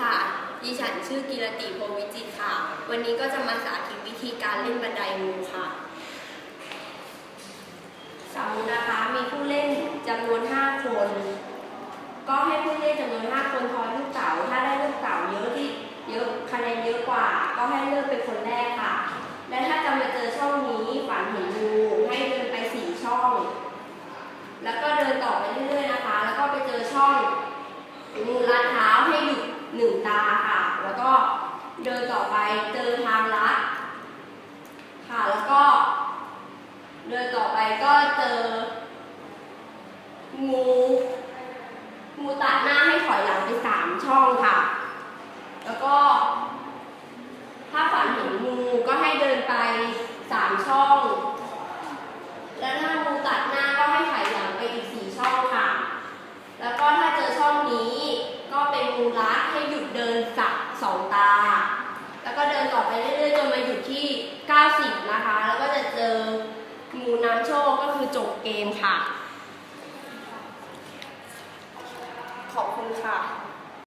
ค่ะ ดิฉันชื่อกีรติโพวิจิตรค่ะ วันนี้ก็จะมาสาธิตวิธีการเล่นบันไดงูค่ะ สมมตินะคะมีผู้เล่นจำนวน 5 คน ก็ให้ผู้เล่นจำนวน 5 คนทอยลูกเต๋า ถ้าได้ลูกเต๋าเยอะที่เยอะคะแนนเยอะกว่า ก็ให้เลือกเป็นคนแรกค่ะ และถ้าจะมาเจอช่องนี้ฝันเห็นงูให้เดินไป 4 ช่อง แล้วก็เดินต่อไปเรื่อยๆนะคะ แล้วก็ไปเจอช่องงูลัดเท้าให้หยุดหนึ่งตาค่ะ แล้วก็ เดินต่อไปเจอทางลัดค่ะแล้วก็ เดินต่อไปก็เจอ งูงูตัดหน้าให้ถอยหลังไปสามช่องค่ะ แล้วก็ ถ้าฝันเห็นงูก็ให้เดินไปสามช่อง แล้วถ้างูตัดหน้าก็ให้ถอยหลังไปอีกสี่ช่องค่ะ แล้วก็ถ้าเจอช่องนี้ก็เป็นงูรัดให้หยุดเดินสักสองตา แล้วก็เดินต่อไปเรื่อยๆจนมาหยุดที่ 90 นะคะ แล้วก็จะเจองูน้ำโชคก็คือจบเกมค่ะ ขอบคุณค่ะ